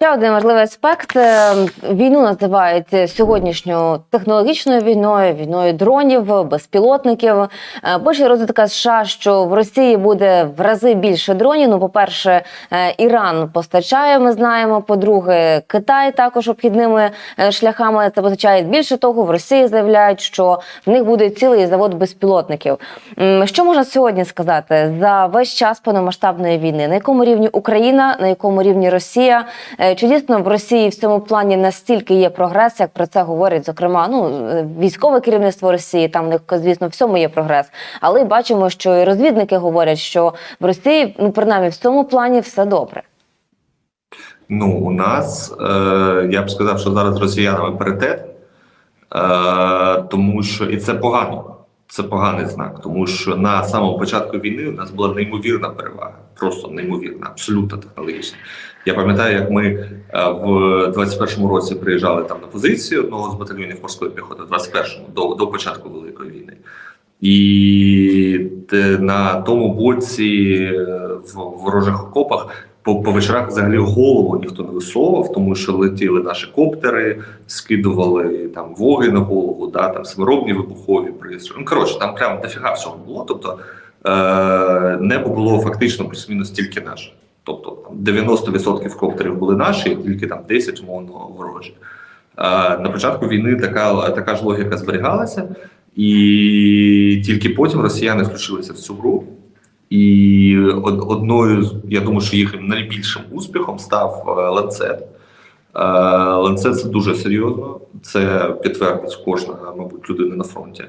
Ще один важливий аспект Е, війну називають сьогоднішньою технологічною війною, війною дронів, безпілотників. Е, Пише розвідка США, що в Росії буде в рази більше дронів. Ну, по-перше, е, Іран постачає. Ми знаємо. По-друге, Китай також обхідними е, шляхами це постачає. Більше того, в Росії заявляють, що в них буде цілий завод безпілотників. Що можна сьогодні сказати за весь час повномасштабної війни? На якому рівні Україна, на якому рівні Росія? Е, Чи дійсно в Росії в цьому плані настільки є прогрес, як про це говорить, зокрема, ну е, військове керівництво Росії? Там в них, звісно, в всьому є прогрес. Але бачимо, що і розвідники говорять, що в Росії, ну принаймні, в цьому плані все добре. Ну, у нас е, я б сказав, що зараз росіянами паритет, е, тому що і це погано. Це поганий знак, тому що на самому початку війни у нас була неймовірна перевага, просто неймовірна, абсолютно технологічна. Я пам'ятаю, як ми е, в 21-му році приїжджали там на позиції одного з батальйонів морської піхоти, в 21-му, до, до початку великої війни. І на тому боці е, в ворожих окопах по, по вечорах взагалі голову ніхто не висовував, тому що летіли наші коптери, скидували там воги на голову, да, там саморобні вибухові пристрої. Ну коротше, там прям дофіга всього було. Тобто е, небо було фактично плюс-мінус тільки наше. Тобто там 90% коптерів були наші, тільки там 10 умовно ворожі. Е, на початку війни така, така ж логіка зберігалася, і тільки потім росіяни включилися в цю гру. І од- одною я думаю, що їх найбільшим успіхом став е, ланцет. Е, Ланцет це дуже серйозно. Це підтвердить кожна, мабуть, людина на фронті.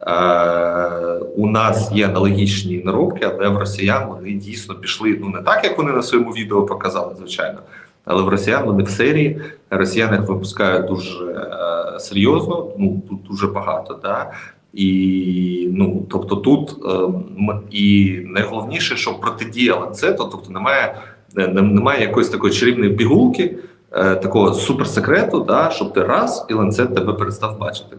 Е, У нас є аналогічні наробки, але в росіян вони дійсно пішли. Ну не так, як вони на своєму відео показали, звичайно. Але в росіян вони в серії. Росіяни їх випускають дуже серйозно, ну тут дуже багато. Да? І ну тобто тут ем, і найголовніше, що протидія ланцету, тобто немає не- не- немає якоїсь такої чарівної пігулки, е, такого суперсекрету, да, щоб ти раз і ланцет тебе перестав бачити.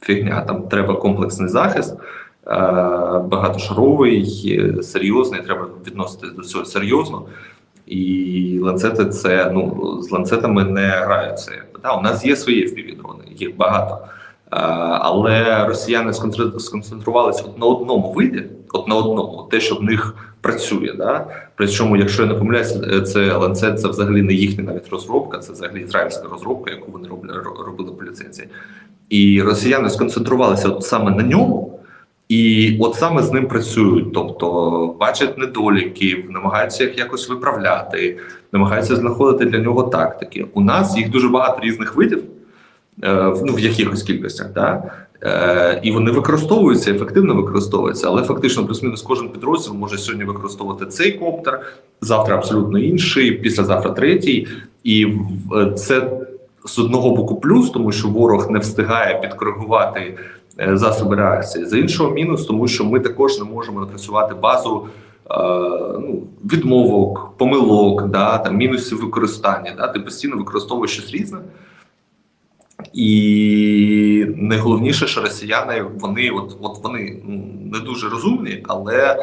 Фігня, там треба комплексний захист, е, багатошаровий, е, серйозний, треба відноситись до цього серйозно. І ланцети це ну з ланцетами не граються. Да? У нас є свої впівдрони, їх багато. Е, Але росіяни сконцентр- сконцентрувалися на одному виді, от на одному, те, що в них працює. Да? Причому, якщо я не помиляюся, е, це ланцет, це взагалі не їхня навіть розробка, це взагалі ізраїльська розробка, яку вони робили, робили по ліцензії. І росіяни сконцентрувалися от саме на ньому, і от саме з ним працюють. Тобто бачать недоліків, намагаються їх якось виправляти, намагаються знаходити для нього тактики. У нас їх дуже багато різних видів ну, в якихось кількостях, да? е, і вони використовуються, ефективно використовуються, але фактично плюс-мінус кожен підрозділ може сьогодні використовувати цей коптер, завтра абсолютно інший, післязавтра третій. І е, це з одного боку плюс, тому що ворог не встигає підкоригувати е, засоби реакції. З іншого мінус, тому що ми також не можемо напрацювати базу. е, Ну, відмовок, помилок, да, там мінусів використання. Да, ти постійно використовуєш щось різне, і найголовніше, що росіяни вони от, от вони не дуже розумні, але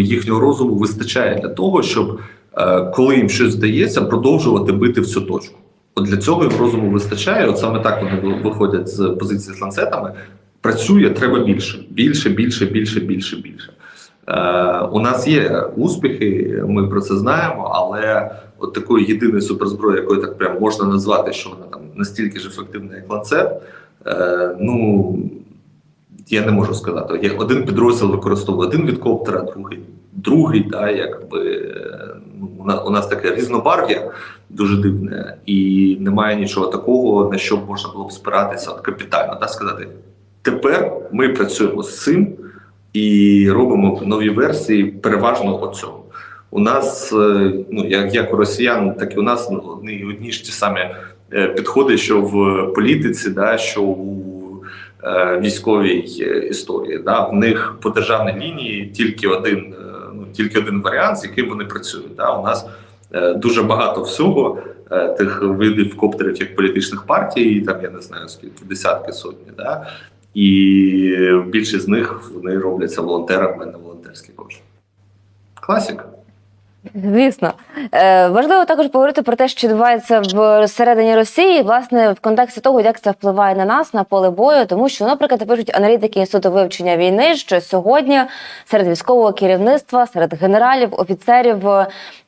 їхнього розуму вистачає для того, щоб е, коли їм щось здається, продовжувати бити в цю точку. От для цього їм розуму вистачає. От саме так вони виходять з позиції з ланцетами. Працює треба більше, більше, більше, більше, більше, більше. Е, у нас є успіхи, ми про це знаємо, але от такої єдиної суперзброї, якою так прям можна назвати, що вона там настільки ж ефективна, як ланцет, е, ну я не можу сказати. Є один підрозділ використовує один від коптера, другий, другий, да, якби ну, у нас, у нас таке різнобарв'я дуже дивне, і немає нічого такого, на що можна було б спиратися от капітально, да, сказати. Тепер ми працюємо з цим і робимо нові версії переважно оцього. У нас, е, ну як, як у росіян, так і у нас ну, одні, одні ж ті самі е, підходи, що в політиці, да, що у е, військовій історії. Да. В них по державній лінії тільки один, ну, тільки один варіант, з яким вони працюють. Да. У нас дуже багато всього. Тих видів коптерів як політичних партій, там я не знаю скільки десятки сотні, да? І більшість з них вони робляться волонтерами на волонтерські кошти. Класіка. Звісно, е, важливо також поговорити про те, що відбувається в середині Росії, власне, в контексті того, як це впливає на нас на поле бою, тому що, наприклад, пишуть аналітики інституту вивчення війни, що сьогодні серед військового керівництва, серед генералів, офіцерів.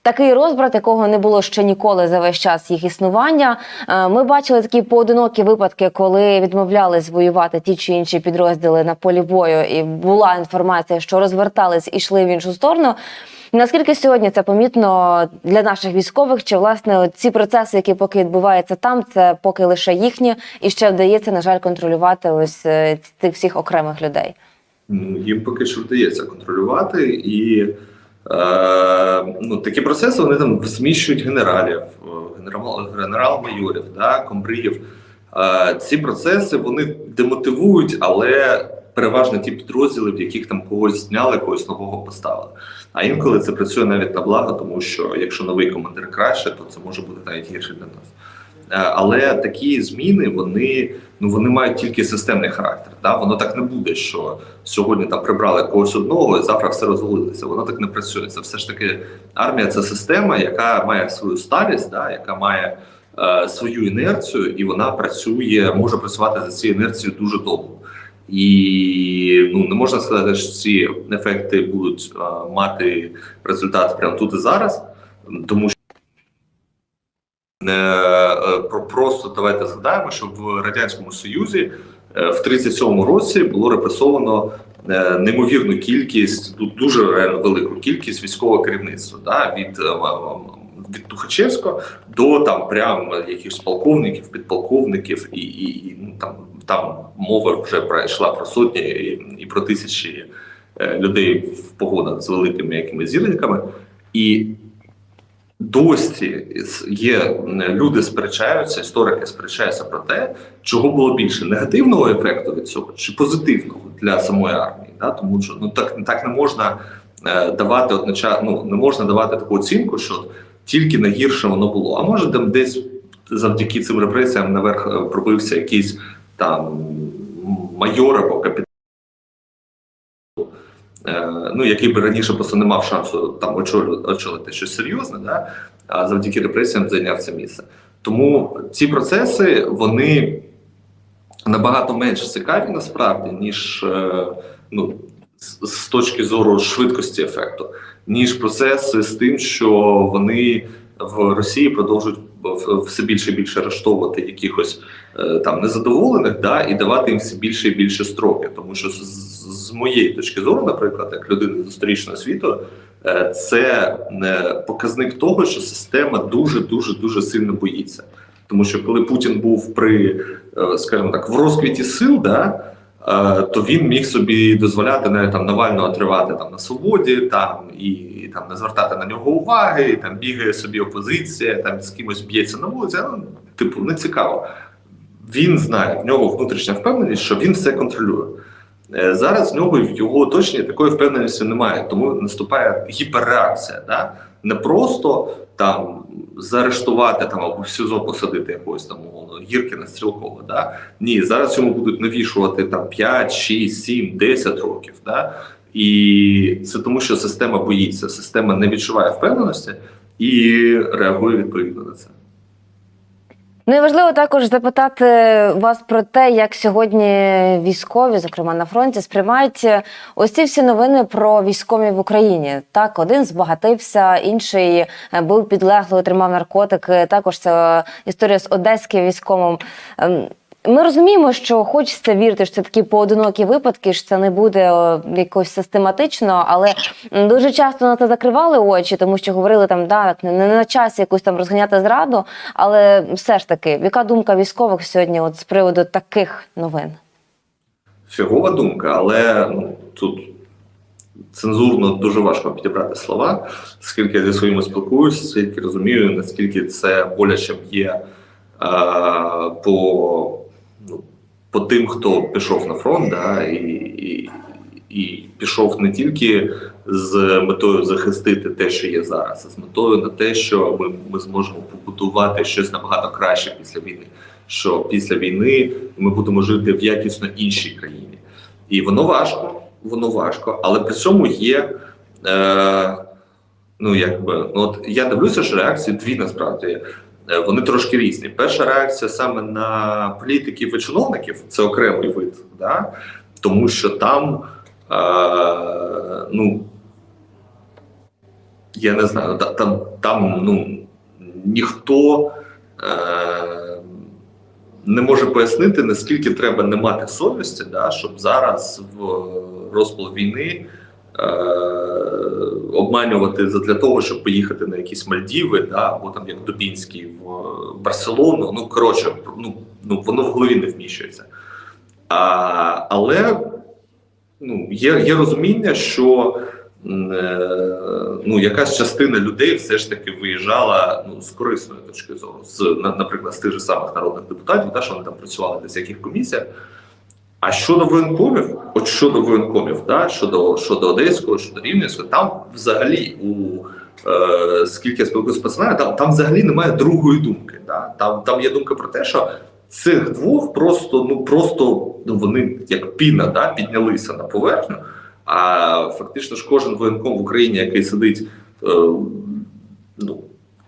Такий розбрат, якого не було ще ніколи за весь час їх існування. Е, Ми бачили такі поодинокі випадки, коли відмовлялись воювати ті чи інші підрозділи на полі бою, і була інформація, що розвертались і йшли в іншу сторону. Наскільки сьогодні це помітно для наших військових? Чи власне ці процеси, які поки відбуваються там, це поки лише їхні, і ще вдається, на жаль, контролювати ось е, цих всіх окремих людей? Ну, їм поки що вдається контролювати, і е, ну, такі процеси вони там зміщують генералів, е, генерал, генерал-майорів, да, комбриїв. Е, ці процеси вони демотивують, але переважно ті підрозділи, в яких там когось зняли, когось нового поставили. А інколи це працює навіть на благо, тому що якщо новий командир краще, то це може бути навіть гірше для нас. Е, Але такі зміни вони ну вони мають тільки системний характер. Да? Воно так не буде, що сьогодні там прибрали когось одного, і завтра все розвалилося. Воно так не працює. Це все ж таки армія це система, яка має свою сталість, да? яка має е, свою інерцію, і вона працює, може працювати за цією інерцією дуже довго. І ну не можна сказати, що ці ефекти будуть е, мати результат прямо тут і зараз, тому що про просто давайте згадаємо, що в радянському союзі е, в 37-му році було репресовано е, неймовірну кількість, тут дуже реально велику кількість військового керівництва, да, від, е, від Тухачевського до там прям якихось полковників, підполковників, і, і, і ну, там, там мова вже пройшла про сотні і, і про тисячі е, людей в погонах з великими якимись зірниками. І досі є люди сперечаються, історики сперечаються про те, чого було більше негативного ефекту від цього чи позитивного для самої армії. Да? Тому що ну так, так не можна е, давати одночасно, ну не можна давати таку оцінку, що тільки найгірше воно було. А може там десь завдяки цим репресіям наверх е, пробився якийсь там майор або капітан. Е, ну, який би раніше просто не мав шансу там очолювати, очолити щось серйозне, да? а завдяки репресіям зайняв це місце. Тому ці процеси вони набагато менш цікаві насправді, ніж е, ну, з, точки зору швидкості ефекту, ніж процеси з тим, що вони в Росії продовжують все більше і більше арештовувати якихось е, там незадоволених, да, і давати їм все більше і більше строки. Тому що з, моєї точки зору, наприклад, як людини з історичного світу, е, це е, показник того, що система дуже дуже дуже сильно боїться. Тому що коли Путін був при, е, скажімо так, в розквіті сил, да, то він міг собі дозволяти навіть там Навального тривати там на свободі, там і там не звертати на нього уваги, і, там бігає собі опозиція, там з кимось б'ється на вулиці. Ну, типу, не цікаво. Він знає, в нього внутрішня впевненість, що він все контролює. Е, Зараз в нього в його оточенні такої впевненості немає, тому наступає гіперреакція. Да? Не просто там заарештувати там або в СІЗО посадити якогось там умовно Гіркіна Стрілкова. Да? Ні, зараз йому будуть навішувати там 5, 6, 7, 10 років. Да? І це тому, що система боїться, система не відчуває впевненості і реагує відповідно на це. Ну і важливо також запитати вас про те, як сьогодні військові, зокрема на фронті, сприймають ось ці всі новини про військові в Україні. Так, один збагатився, інший е, був підлеглий, отримав наркотики. Також це історія з одеським військовим. Ми розуміємо, що хочеться вірити, що це такі поодинокі випадки, що це не буде о, якось систематично, але дуже часто на це закривали очі, тому що говорили там, да, не на часі якусь там розганяти зраду. Але все ж таки, яка думка військових сьогодні от з приводу таких новин? Фігова думка, але ну, тут цензурно дуже важко підібрати слова, скільки я зі своїми спілкуюся, скільки розумію, наскільки це боляче є е, по, по тим, хто пішов на фронт, да, і, і, і пішов не тільки з метою захистити те, що є зараз, а з метою на те, що ми, ми зможемо побудувати щось набагато краще після війни. Що після війни ми будемо жити в якісно іншій країні, і воно важко, воно важко, але при цьому є е, Ну, якби, ну, от я дивлюся, що реакції дві насправді. Е, Вони трошки різні. Перша реакція саме на політиків і чиновників це окремий вид, да? тому що там, е, ну, я не знаю, там, там ну, ніхто е, не може пояснити, наскільки треба не мати совісті, да, щоб зараз в розпал війни обманювати для того, щоб поїхати на якісь Мальдіви, да, або там як Дубінський в Барселону. Ну коротше, ну, ну воно в голові не вміщується. А, але ну, є, є розуміння, що е, ну, якась частина людей все ж таки виїжджала ну, з корисної точки зору, з, на- наприклад, з тих же самих народних депутатів, та, що вони там працювали десь в яких комісіях. А щодо воєнкомів, от щодо воєнкомів, да, щодо, щодо Одеського, щодо Рівненського, там взагалі у е, скільки я спілкуюся з пацанами, там, там взагалі немає другої думки. Да. Там, там є думка про те, що цих двох просто, ну просто ну, вони як піна да, піднялися на поверхню. А фактично ж кожен воєнком в Україні, який сидить е, ну,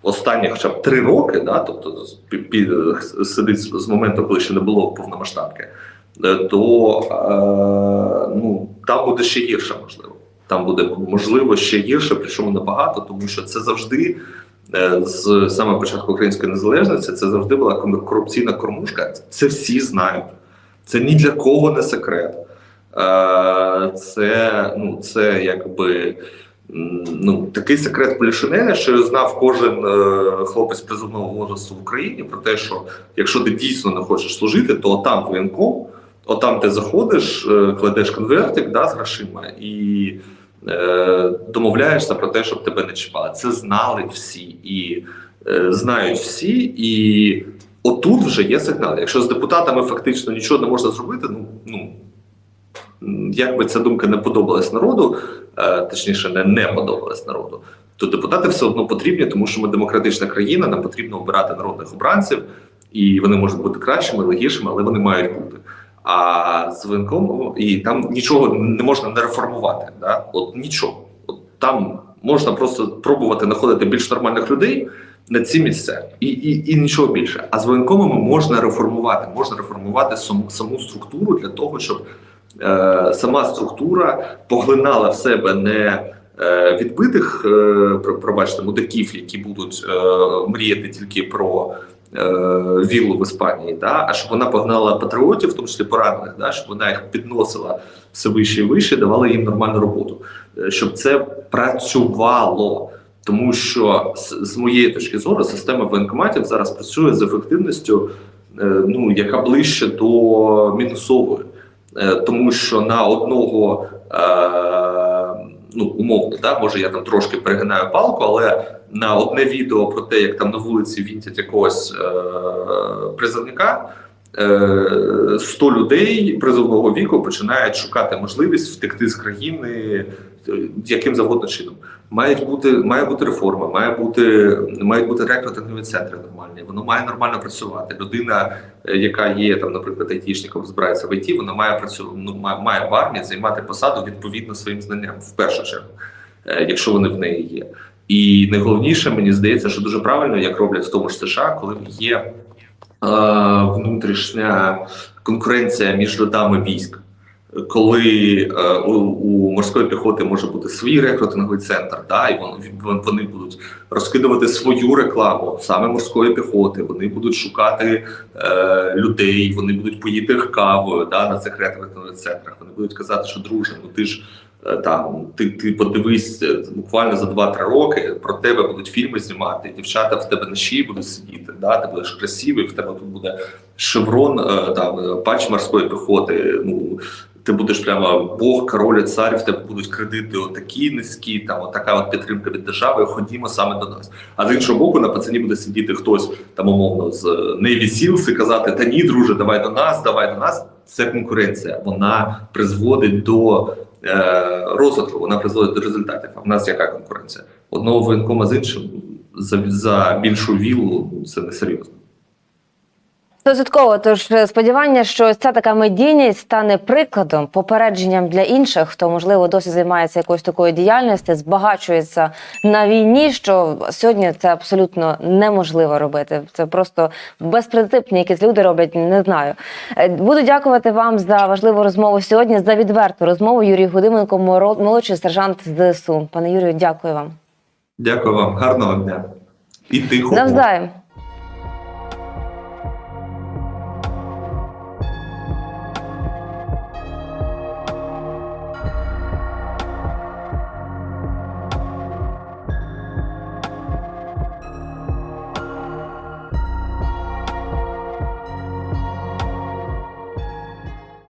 останні хоча б три роки, да, тобто з- пі- пі- сидить з моменту, коли ще не було повномасштабки, то е, ну, там буде ще гірше, можливо. Там буде можливо ще гірше, причому набагато, тому що це завжди е, з самого початку української незалежності це завжди була корупційна кормушка. Це всі знають. Це ні для кого не секрет. Е, Це, ну, це якби ну, такий секрет Полішинеля, що знав кожен е, хлопець призовного возрасту в Україні про те, що якщо ти дійсно не хочеш служити, то там воєнком, отам ти заходиш, е, кладеш конвертик да, з грошима і е, домовляєшся про те, щоб тебе не чіпали. Це знали всі і е, знають всі. І отут вже є сигнал. Якщо з депутатами фактично нічого не можна зробити, ну, ну як би ця думка не подобалась народу, е, точніше, не, не подобалась народу, то депутати все одно потрібні, тому що ми демократична країна, нам потрібно обирати народних обранців, і вони можуть бути кращими, але гіршими, але вони мають бути. А з воєнкомом і там нічого не можна не реформувати. Да? От нічого. От там можна просто пробувати знаходити більш нормальних людей на ці місця, і, і, і нічого більше. А з воєнкомами можна реформувати, можна реформувати саму, саму структуру для того, щоб е, сама структура поглинала в себе не е, відбитих, е, про- пробачте, мудаків, які будуть е, мріяти тільки про е, віллу в Іспанії, да? а щоб вона погнала патріотів, в тому числі поранених, да? щоб вона їх підносила все вище і вище, давала їм нормальну роботу, Е, щоб це працювало. Тому що з, з моєї точки зору система воєнкоматів зараз працює з ефективністю, е, ну яка ближче до мінусової, Е, тому що на одного е, ну умовно, да, може я там трошки перегинаю палку, але на одне відео про те, як там на вулиці вінтять якогось е, призовника. е, 100 людей призовного віку починають шукати можливість втекти з країни е, яким завгодно чином. Мають бути має бути реформа, має бути мають бути рекрутингові центри нормальні. Воно має нормально працювати. Людина, е, яка є там, наприклад, айтішником, збирається в ІТ, вона має працювати, ну має, в армії займати посаду відповідно своїм знанням в першу чергу, е, якщо вони в неї є. І найголовніше мені здається, що дуже правильно, як роблять в тому ж США, коли є е, внутрішня конкуренція між родами військ. Коли е, у, у морської піхоти може бути свій рекрутинговий центр, да, і вони, вони будуть розкидувати свою рекламу саме морської піхоти, вони будуть шукати е, людей, вони будуть поїти їх кавою да, на цих рекрутингових центрах. Вони будуть казати, що друже, ну ти ж е, там ти, ти подивись е, буквально за 2-3 роки про тебе будуть фільми знімати, дівчата в тебе на шиї будуть сидіти, да, ти будеш красивий, в тебе тут буде шеврон, е, там патч морської піхоти. Ну ти будеш прямо Бог, король, цар, в тебе будуть кредити отакі низькі, там отака от підтримка від держави. Ходімо саме до нас. А з іншого боку, на пацані буде сидіти хтось там умовно з Navy Seals і казати: Та ні, друже, давай до нас, давай до нас. Це конкуренція. Вона призводить до е, розвитку, вона призводить до результатів. А в нас яка конкуренція? Одного воєнкома з іншим за, за більшу віллу це не серйозно. Стовідсотково, тож е, сподівання, що ця така медійність стане прикладом, попередженням для інших, хто можливо досі займається якоюсь такою діяльністю, збагачується на війні. Що сьогодні це абсолютно неможливо робити. Це просто безпринципні, якісь люди роблять. Не знаю. Е, Буду дякувати вам за важливу розмову сьогодні. За відверту розмову. Юрій Гудименко, молодший сержант ЗСУ. Пане Юрію, дякую вам. Дякую вам, гарного дня. І тихого. Навзаєм.